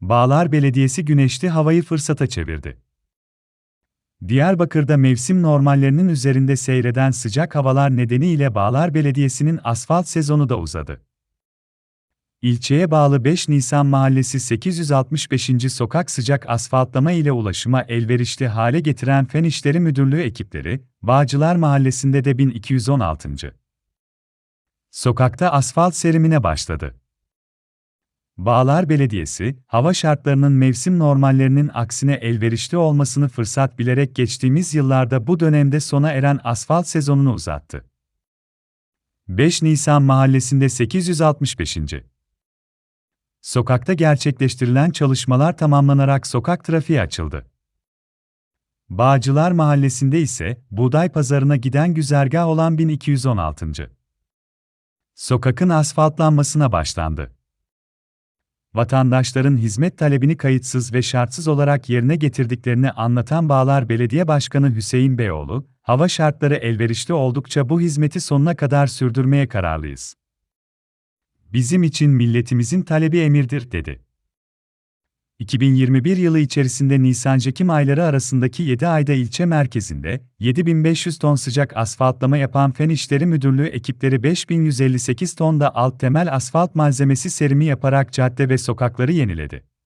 Bağlar Belediyesi güneşli havayı fırsata çevirdi. Diyarbakır'da mevsim normallerinin üzerinde seyreden sıcak havalar nedeniyle Bağlar Belediyesi'nin asfalt sezonu da uzadı. İlçeye bağlı 5 Nisan Mahallesi 865. sokak sıcak asfaltlama ile ulaşıma elverişli hale getiren Fen İşleri Müdürlüğü ekipleri, Bağcılar Mahallesi'nde de 1216. Sokakta asfalt serimine başladı. Bağlar Belediyesi, hava şartlarının mevsim normallerinin aksine elverişli olmasını fırsat bilerek geçtiğimiz yıllarda bu dönemde sona eren asfalt sezonunu uzattı. 5 Nisan Mahallesi'nde 865. Sokakta gerçekleştirilen çalışmalar tamamlanarak sokak trafiği açıldı. Bağcılar Mahallesi'nde ise Buğday Pazarı'na giden güzergah olan 1216. Sokakın asfaltlanmasına başlandı. Vatandaşların hizmet talebini kayıtsız ve şartsız olarak yerine getirdiklerini anlatan Bağlar Belediye Başkanı Hüseyin Beyoğlu, hava şartları elverişli oldukça bu hizmeti sonuna kadar sürdürmeye kararlıyız. Bizim için milletimizin talebi emirdir, dedi. 2021 yılı içerisinde Nisan-Ekim ayları arasındaki 7 ayda ilçe merkezinde 7500 ton sıcak asfaltlama yapan Fen İşleri Müdürlüğü ekipleri 5158 ton da alt temel asfalt malzemesi serimi yaparak cadde ve sokakları yeniledi.